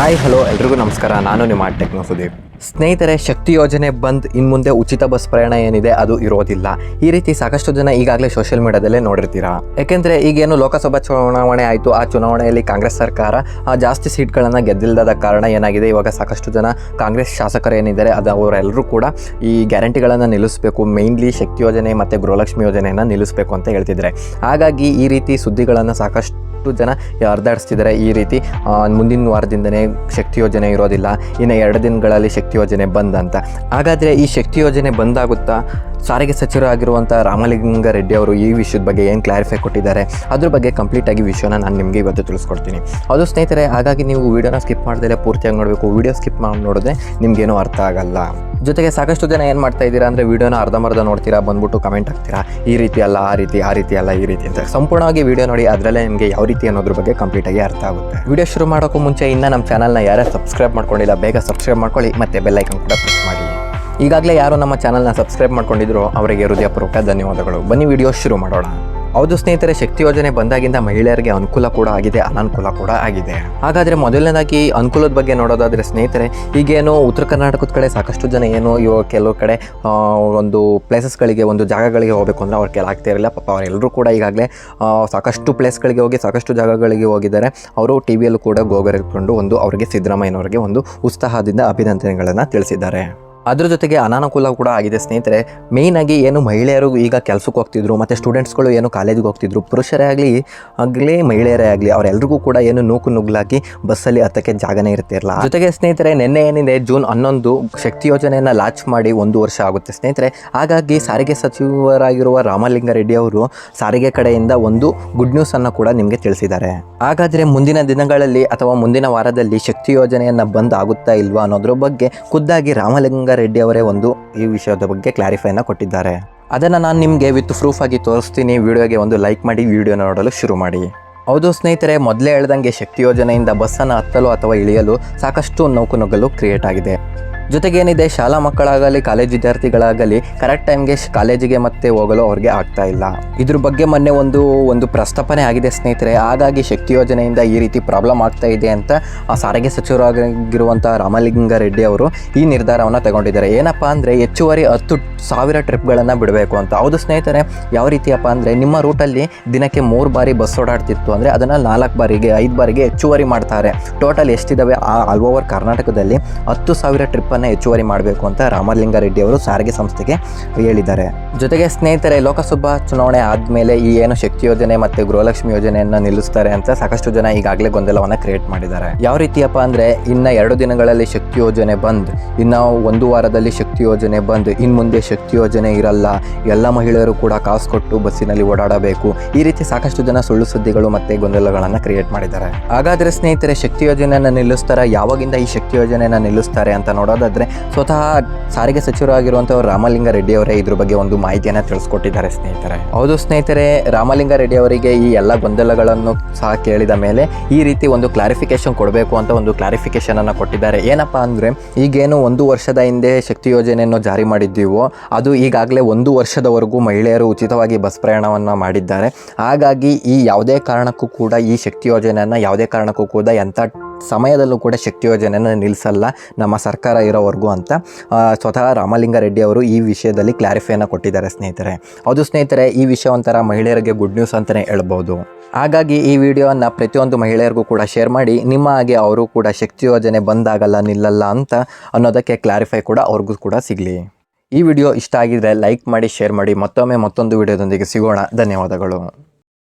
Hi, hello, ಎಲ್ರಿಗೂ ನಮಸ್ಕಾರ. ನಾನು ನಿಮ್ಮ ಟೆಕ್ನೋ ಸುದೀಪ್. ಸ್ನೇಹಿತರೆ, ಶಕ್ತಿ ಯೋಜನೆ ಬಂದ್ ಇನ್ನು ಮುಂದೆ ಉಚಿತ ಬಸ್ ಪ್ರಯಾಣ ಏನಿದೆ ಅದು ಇರೋದಿಲ್ಲ. ಈ ರೀತಿ ಸಾಕಷ್ಟು ಜನ ಈಗಾಗಲೇ ಸೋಷಿಯಲ್ ಮೀಡಿಯಾದಲ್ಲೇ ನೋಡಿರ್ತೀರಾ? ಯಾಕೆಂದ್ರೆ ಈಗೇನು ಲೋಕಸಭಾ ಚುನಾವಣೆ ಆಯಿತು. ಆ ಚುನಾವಣೆಯಲ್ಲಿ ಕಾಂಗ್ರೆಸ್ ಸರ್ಕಾರ ಜಾಸ್ತಿ ಸೀಟ್ಗಳನ್ನು ಗೆದ್ದಿಲ್ಲದ ಕಾರಣ ಏನಾಗಿದೆ? ಇವಾಗ ಸಾಕಷ್ಟು ಜನ ಕಾಂಗ್ರೆಸ್ ಶಾಸಕರು ಏನಿದ್ದಾರೆ, ಅದು ಅವರೆಲ್ಲರೂ ಕೂಡ ಈ ಗ್ಯಾರಂಟಿಗಳನ್ನು ನಿಲ್ಲಿಸಬೇಕು. ಮೇಯ್ನ್ಲಿ ಶಕ್ತಿ ಯೋಜನೆ ಮತ್ತು ಗೃಹಲಕ್ಷ್ಮಿ ಯೋಜನೆಯನ್ನು ನಿಲ್ಲಿಸಬೇಕು ಅಂತ ಹೇಳ್ತಿದ್ದಾರೆ. ಹಾಗಾಗಿ ಈ ರೀತಿ ಸುದ್ದಿಗಳನ್ನು ಸಾಕಷ್ಟು ಜನ ಹರಿದಾಡಿಸ್ತಿದ್ದಾರೆ ಈ ರೀತಿ ಮುಂದಿನ ವಾರದಿಂದನೇ ಶಕ್ತಿ ಯೋಜನೆ ಇರೋದಿಲ್ಲ. ಇನ್ನು ಎರಡು ದಿನಗಳಲ್ಲಿ ಶಕ್ತಿ ಯೋಜನೆ ಬಂದ್ ಅಂತ ಹಾಗಾದರೆ ಈ ಶಕ್ತಿ ಯೋಜನೆ ಬಂದಾಗುತ್ತಾ? ಸಾರಿಗೆ ಸಚಿವರಾಗಿರುವಂಥ ರಾಮಲಿಂಗ ರೆಡ್ಡಿ ಅವರು ಈ ವಿಷಯದ ಬಗ್ಗೆ ಏನು ಕ್ಲಾರಿಫೈ ಕೊಟ್ಟಿದ್ದಾರೆ? ಅದ್ರ ಬಗ್ಗೆ ಕಂಪ್ಲೀಟಾಗಿ ವಿಷಯನ ನಾನು ನಿಮಗೆ ಇವತ್ತು ತಿಳಿಸ್ಕೊಡ್ತೀನಿ. ಅದು ಸ್ನೇಹಿತರೆ, ಹಾಗಾಗಿ ನೀವು ವಿಡಿಯೋನ ಸ್ಕಿಪ್ ಮಾಡಿದ್ರೆ ಪೂರ್ತಿಯಾಗಿ ನೋಡಬೇಕು. ವಿಡಿಯೋ ಸ್ಕಿಪ್ ಮಾಡಿ ನೋಡಿದ್ರೆ ನಿಮಗೇನು ಅರ್ಥ ಆಗಲ್ಲ. ಜೊತೆಗೆ ಸಾಕಷ್ಟು ಜನ ಏನು ಮಾಡ್ತಾ ಇದ್ದೀರಾ ಅಂದರೆ ವೀಡಿಯೋನ ಅರ್ಧಮರ್ಧ ನೋಡ್ತೀರಾ, ಬಂದ್ಬಿಟ್ಟು ಕಮೆಂಟ್ ಹಾಕ್ತೀರಾ, ಈ ರೀತಿ ಅಲ್ಲ, ಆ ರೀತಿ ಆ ರೀತಿ ಅಲ್ಲ, ಈ ರೀತಿ ಅಂತ. ಸಂಪೂರ್ಣವಾಗಿ ವೀಡಿಯೋ ನೋಡಿ ಅದರಲ್ಲೇ ನಿಮಗೆ ಯಾವ ರೀತಿ ಅನ್ನೋದ್ರ ಬಗ್ಗೆ ಕಂಪ್ಲೀಟಾಗಿ ಅರ್ಥ ಆಗುತ್ತೆ. ವೀಡಿಯೋ ಶುರು ಮಾಡೋಕ್ಕೂ ಮುಂಚೆ ಇನ್ನೂ ನಮ್ಮ ಚಾನಲ್ನ ಯಾರೇ ಸಬ್ಸ್ಕ್ರೈಬ್ ಮಾಡ್ಕೊಂಡಿಲ್ಲ, ಬೇಗ ಸಬ್ಸ್ಕ್ರೈಬ್ ಮಾಡ್ಕೊಳ್ಳಿ, ಮತ್ತು ಬೆಲ್ಲೈಕನ್ ಕೂಡ ಪ್ರೆಸ್ ಮಾಡಿ. ಈಗಾಗಲೇ ಯಾರು ನಮ್ಮ ಚಾನಲ್ನ ಸಬ್ಸ್ಕ್ರೈಬ್ ಮಾಡ್ಕೊಂಡಿದ್ರು, ಅವರಿಗೆ ಹೃದಯಪೂರ್ವಕ ಧನ್ಯವಾದಗಳು. ಬನ್ನಿ ವಿಡಿಯೋ ಶುರು ಮಾಡೋಣ. ಹೌದು ಸ್ನೇಹಿತರೆ, ಶಕ್ತಿ ಯೋಜನೆ ಬಂದಾಗಿಂದ ಮಹಿಳೆಯರಿಗೆ ಅನುಕೂಲ ಕೂಡ ಆಗಿದೆ, ಅನಾನುಕೂಲ ಕೂಡ ಆಗಿದೆ. ಹಾಗಾದ್ರೆ ಮೊದಲನೇದಾಗಿ ಅನುಕೂಲದ ಬಗ್ಗೆ ನೋಡೋದಾದ್ರೆ ಸ್ನೇಹಿತರೆ ಈಗೇನು ಉತ್ತರ ಕರ್ನಾಟಕದ ಕಡೆ ಸಾಕಷ್ಟು ಜನ ಏನು ಇವಾಗ ಕೆಲವು ಕಡೆ ಒಂದು ಪ್ಲೇಸಸ್ಗಳಿಗೆ ಒಂದು ಜಾಗಗಳಿಗೆ ಹೋಗಬೇಕು ಅಂದರೆ ಅವ್ರ ಕೆಲ ಇರಲಿಲ್ಲ. ಪಾಪ ಅವರೆಲ್ಲರೂ ಕೂಡ ಈಗಾಗಲೇ ಸಾಕಷ್ಟು ಪ್ಲೇಸ್ಗಳಿಗೆ ಹೋಗಿ, ಸಾಕಷ್ಟು ಜಾಗಗಳಿಗೆ ಹೋಗಿದ್ದಾರೆ. ಅವರು ಟಿ ವಿಯಲ್ಲೂ ಕೂಡ ಗೋಗರೆಕೊಂಡು ಒಂದು ಅವರಿಗೆ ಸಿದ್ದರಾಮಯ್ಯನವರಿಗೆ ಒಂದು ಉತ್ಸಾಹದಿಂದ ಅಭಿನಂದನೆಗಳನ್ನು ತಿಳಿಸಿದ್ದಾರೆ. ಅದ್ರ ಜೊತೆಗೆ ಅನಾನುಕೂಲ ಕೂಡ ಆಗಿದೆ ಸ್ನೇಹಿತರೆ. ಮೇಯ್ನ್ ಆಗಿ ಏನು ಮಹಿಳೆಯರು ಈಗ ಕೆಲಸಕ್ಕೆ ಹೋಗ್ತಿದ್ರು, ಮತ್ತು ಸ್ಟೂಡೆಂಟ್ಸ್ಗಳು ಏನು ಕಾಲೇಜಿಗೆ ಹೋಗ್ತಿದ್ರು, ಪುರುಷರೇ ಆಗಲಿ ಆಗಲಿ ಮಹಿಳೆಯರೇ ಆಗಲಿ ಅವರೆಲ್ಲರಿಗೂ ಕೂಡ ಏನು ನೂಕು ನುಗ್ಲಾಗಿ ಬಸ್ಸಲ್ಲಿ ಹತ್ತಕ್ಕೆ ಜಾಗನೇ ಇರ್ತಿರಲ್ಲ ಜೊತೆಗೆ ಸ್ನೇಹಿತರೆ, ನಿನ್ನೆ ಏನಿದೆ, ಜೂನ್ ಹನ್ನೊಂದು ಶಕ್ತಿ ಯೋಜನೆಯನ್ನು ಲಾಂಚ್ ಮಾಡಿ ಒಂದು ವರ್ಷ ಆಗುತ್ತೆ ಸ್ನೇಹಿತರೆ. ಹಾಗಾಗಿ ಸಾರಿಗೆ ಸಚಿವರಾಗಿರುವ ರಾಮಲಿಂಗಾರೆಡ್ಡಿ ಅವರು ಸಾರಿಗೆ ಕಡೆಯಿಂದ ಒಂದು ಗುಡ್ ನ್ಯೂಸ್ ಅನ್ನು ಕೂಡ ನಿಮಗೆ ತಿಳಿಸಿದ್ದಾರೆ. ಹಾಗಾದರೆ ಮುಂದಿನ ದಿನಗಳಲ್ಲಿ ಅಥವಾ ಮುಂದಿನ ವಾರದಲ್ಲಿ ಶಕ್ತಿ ಯೋಜನೆಯನ್ನು ಬಂದ್ ಆಗುತ್ತಾ ಇಲ್ವಾ ಅನ್ನೋದ್ರ ಬಗ್ಗೆ ಖುದ್ದಾಗಿ ರಾಮಲಿಂಗಾರೆಡ್ಡಿ ಅವರೇ ಒಂದು ಈ ವಿಷಯದ ಬಗ್ಗೆ ಕ್ಲಾರಿಫೈನ ಕೊಟ್ಟಿದ್ದಾರೆ. ಅದನ್ನು ನಾನು ನಿಮಗೆ ವಿತ್ ಪ್ರೂಫ್ ಆಗಿ ತೋರಿಸ್ತೀನಿ. ವಿಡಿಯೋಗೆ ಒಂದು ಲೈಕ್ ಮಾಡಿ, ವಿಡಿಯೋ ನೋಡಲು ಶುರು ಮಾಡಿ. ಹೌದು ಸ್ನೇಹಿತರೆ, ಮೊದಲೇ ಹೇಳ್ದಂಗೆ ಶಕ್ತಿ ಯೋಜನೆಯಿಂದ ಬಸ್ಸನ್ನು ಹತ್ತಲು ಅಥವಾ ಇಳಿಯಲು ಸಾಕಷ್ಟು ನೌಕು ನುಗ್ಗಲು ಕ್ರಿಯೇಟ್ ಆಗಿದೆ. ಜೊತೆಗೇನಿದೆ, ಶಾಲಾ ಮಕ್ಕಳಾಗಲಿ, ಕಾಲೇಜ್ ವಿದ್ಯಾರ್ಥಿಗಳಾಗಲಿ ಕರೆಕ್ಟ್ ಟೈಮ್ಗೆ ಕಾಲೇಜಿಗೆ ಮತ್ತೆ ಹೋಗಲು ಅವ್ರಿಗೆ ಆಗ್ತಾ ಇಲ್ಲ. ಇದ್ರ ಬಗ್ಗೆ ಮೊನ್ನೆ ಒಂದು ಒಂದು ಪ್ರಸ್ತಾಪನೆ ಆಗಿದೆ ಸ್ನೇಹಿತರೆ. ಹಾಗಾಗಿ ಶಕ್ತಿ ಯೋಜನೆಯಿಂದ ಈ ರೀತಿ ಪ್ರಾಬ್ಲಮ್ ಆಗ್ತಾ ಇದೆ ಅಂತ ಆ ಸಾರಿಗೆ ಸಚಿವರಾಗಿರುವಂಥ ರಾಮಲಿಂಗ ರೆಡ್ಡಿ ಅವರು ಈ ನಿರ್ಧಾರವನ್ನು ತಗೊಂಡಿದ್ದಾರೆ. ಏನಪ್ಪ ಅಂದರೆ ಹೆಚ್ಚುವರಿ ಹತ್ತು ಸಾವಿರ ಟ್ರಿಪ್ಗಳನ್ನು ಬಿಡಬೇಕು ಅಂತ. ಹೌದು ಸ್ನೇಹಿತರೆ, ಯಾವ ರೀತಿಯಪ್ಪ ಅಂದರೆ ನಿಮ್ಮ ರೂಟಲ್ಲಿ ದಿನಕ್ಕೆ ಮೂರು ಬಾರಿ ಬಸ್ ಓಡಾಡ್ತಿತ್ತು ಅಂದರೆ ಅದನ್ನು ನಾಲ್ಕು ಬಾರಿಗೆ, ಐದು ಬಾರಿಗೆ ಹೆಚ್ಚುವರಿ ಮಾಡ್ತಾರೆ. ಟೋಟಲ್ ಎಷ್ಟಿದಾವೆ ಆಲ್ ಓವರ್ ಕರ್ನಾಟಕದಲ್ಲಿ ಹತ್ತು ಸಾವಿರ ಟ್ರಿಪ್ಪನ್ನು ಹೆಚ್ಚುವರಿ ಮಾಡಬೇಕು ಅಂತ ರಾಮಲಿಂಗಾರೆಡ್ಡಿ ಅವರು ಸಾರಿಗೆ ಸಂಸ್ಥೆಗೆ ಹೇಳಿದ್ದಾರೆ. ಜೊತೆಗೆ ಸ್ನೇಹಿತರೆ, ಲೋಕಸಭಾ ಚುನಾವಣೆ ಆದಮೇಲೆ ಈ ಏನು ಶಕ್ತಿ ಯೋಜನೆ ಮತ್ತು ಗೃಹಲಕ್ಷ್ಮಿ ಯೋಜನೆಯನ್ನು ನಿಲ್ಲಿಸ್ತಾರೆ ಅಂತ ಸಾಕಷ್ಟು ಜನ ಈಗಾಗಲೇ ಗೊಂದಲವನ್ನು ಕ್ರಿಯೇಟ್ ಮಾಡಿದ್ದಾರೆ. ಯಾವ ರೀತಿಯಪ್ಪ ಅಂದರೆ, ಇನ್ನು ಎರಡು ದಿನಗಳಲ್ಲಿ ಶಕ್ತಿ ಯೋಜನೆ ಬಂದ್, ಇನ್ನು ಒಂದು ವಾರದಲ್ಲಿ ಶಕ್ತಿ ಯೋಜನೆ ಬಂದ್ ಇನ್ನು ಮುಂದೆ ಶಕ್ತಿ ಯೋಜನೆ ಇರಲ್ಲ, ಎಲ್ಲ ಮಹಿಳೆಯರು ಕೂಡ ಕಾಸು ಕೊಟ್ಟು ಬಸ್ಸಿನಲ್ಲಿ ಓಡಾಡಬೇಕು, ಈ ರೀತಿ ಸಾಕಷ್ಟು ಜನ ಸುಳ್ಳು ಸುದ್ದಿಗಳು ಮತ್ತು ಗೊಂದಲಗಳನ್ನು ಕ್ರಿಯೇಟ್ ಮಾಡಿದ್ದಾರೆ. ಹಾಗಾದರೆ ಸ್ನೇಹಿತರೆ, ಶಕ್ತಿ ಯೋಜನೆಯನ್ನು ನಿಲ್ಲಿಸ್ತಾರೆ? ಯಾವಾಗಿಂದ ಈ ಶಕ್ತಿ ಯೋಜನೆಯನ್ನು ನಿಲ್ಲಿಸ್ತಾರೆ ಅಂತ ನೋಡೋದಾದ್ರೆ ಸ್ವತಃ ಸಾರಿಗೆ ಸಚಿವರಾಗಿರುವಂತಹ ರಾಮಲಿಂಗ ರೆಡ್ಡಿ ಅವರೇ ಇದ್ರ ಬಗ್ಗೆ ಒಂದು ಮಾಹಿತಿಯನ್ನು ತಿಳಿಸ್ಕೊಟ್ಟಿದ್ದಾರೆ ಸ್ನೇಹಿತರೆ. ಹೌದು ಸ್ನೇಹಿತರೆ ರಾಮಲಿಂಗ ರೆಡ್ಡಿ ಅವರಿಗೆ ಈ ಎಲ್ಲ ಗೊಂದಲಗಳನ್ನು ಸಹ ಕೇಳಿದ ಮೇಲೆ ಈ ರೀತಿ ಒಂದು ಕ್ಲಾರಿಫಿಕೇಶನ್ ಕೊಡಬೇಕು ಅಂತ ಒಂದು ಕ್ಲಾರಿಫಿಕೇಶನ್ ಅನ್ನು ಕೊಟ್ಟಿದ್ದಾರೆ. ಏನಪ್ಪ ಅಂದ್ರೆ, ಈಗೇನು ಒಂದು ವರ್ಷದ ಹಿಂದೆ ಶಕ್ತಿ ಯೋಜನೆಯನ್ನು ಜಾರಿ ಮಾಡಿದ್ದೀವೋ, ಅದು ಈಗಾಗಲೇ ಒಂದು ವರ್ಷದವರೆಗೂ ಮಹಿಳೆಯರು ಉಚಿತವಾಗಿ ಬಸ್ ಪ್ರಯಾಣವನ್ನು ಮಾಡಿದ್ದಾರೆ. ಹಾಗಾಗಿ ಈ ಯಾವುದೇ ಕಾರಣಕ್ಕೂ ಕೂಡ ಈ ಶಕ್ತಿ ಯೋಜನೆಯನ್ನು ಯಾವುದೇ ಕಾರಣಕ್ಕೂ ಕೂಡ ಎಂಥ ಸಮಯದಲ್ಲೂ ಕೂಡ ಶಕ್ತಿ ಯೋಜನೆಯನ್ನು ನಿಲ್ಲಿಸಲ್ಲ ನಮ್ಮ ಸರ್ಕಾರ ಇರೋವರೆಗೂ ಅಂತ ಸ್ವತಃ ರಾಮಲಿಂಗಾರೆಡ್ಡಿ ಅವರು ಈ ವಿಷಯದಲ್ಲಿ ಕ್ಲಾರಿಫೈನ ಕೊಟ್ಟಿದ್ದಾರೆ ಸ್ನೇಹಿತರೆ. ಅದು ಸ್ನೇಹಿತರೆ, ಈ ವಿಷಯ ಒಂಥರ ಮಹಿಳೆಯರಿಗೆ ಗುಡ್ ನ್ಯೂಸ್ ಅಂತಲೇ ಹೇಳ್ಬೋದು. ಹಾಗಾಗಿ ಈ ವಿಡಿಯೋನ ಪ್ರತಿಯೊಂದು ಮಹಿಳೆಯರಿಗೂ ಕೂಡ ಶೇರ್ ಮಾಡಿ, ನಿಮ್ಮ ಹಾಗೆ ಅವರು ಕೂಡ ಶಕ್ತಿ ಯೋಜನೆ ಬಂದಾಗಲ್ಲ, ನಿಲ್ಲಲ್ಲ ಅಂತ ಅನ್ನೋದಕ್ಕೆ ಕ್ಲಾರಿಫೈ ಕೂಡ ಅವ್ರಿಗೂ ಕೂಡ ಸಿಗಲಿ. ಈ ವಿಡಿಯೋ ಇಷ್ಟ ಆಗಿದ್ರೆ ಲೈಕ್ ಮಾಡಿ ಶೇರ್ ಮಾಡಿ, ಮತ್ತೊಮ್ಮೆ ಮತ್ತೊಂದು ವಿಡಿಯೋದೊಂದಿಗೆ ಸಿಗೋಣ. ಧನ್ಯವಾದಗಳು.